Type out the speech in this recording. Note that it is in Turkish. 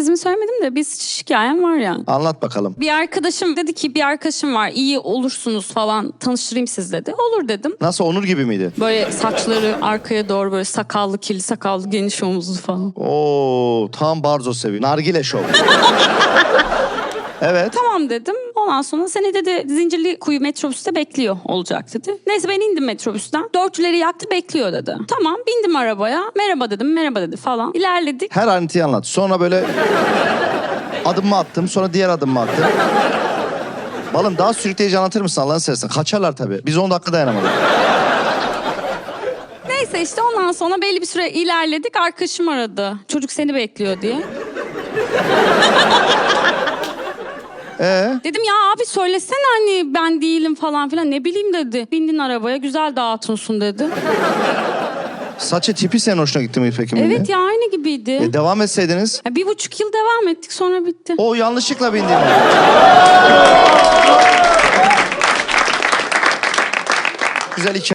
fantezimi söylemedim de bir sıçış hikayem var yani. Anlat bakalım. Bir arkadaşım dedi ki bir arkadaşım var iyi olursunuz falan tanıştırayım siz dedi. Olur dedim. Nasıl Onur gibi miydi? Böyle saçları arkaya doğru böyle sakallı kirli sakallı geniş omuzlu falan. Oo tam barzo seviyor. Nargile şov. evet. Tamam dedim. Ondan sonra seni dedi Zincirli Kuyu metrobüste bekliyor olacak dedi. Neyse ben indim metrobüsten. Dörtleri yaktı bekliyor dedi. Tamam bindim arabaya. Merhaba dedim merhaba dedi falan. İlerledik. Her ayrıntıyı anlat. Sonra böyle adımımı attım. Sonra diğer adımımı attım. Balım daha sürükleyici anlatır mısın Allah'ını seversen? Kaçarlar tabii. Biz 10 dakika dayanamadık. Neyse işte ondan sonra belli bir süre ilerledik. Arkadaşım aradı. Çocuk seni bekliyor diye. Ee, Dedim ya abi söylesene hani ben değilim falan filan. Ne bileyim dedi. Bindin arabaya güzel dağıtılsın dedi. saçı tipi senin hoşuna gitti mi peki? Evet ya aynı gibiydi. E, devam etseydiniz. Ya bir buçuk yıl devam ettik sonra bitti. O yanlışlıkla bindiğim. Güzel hikaye.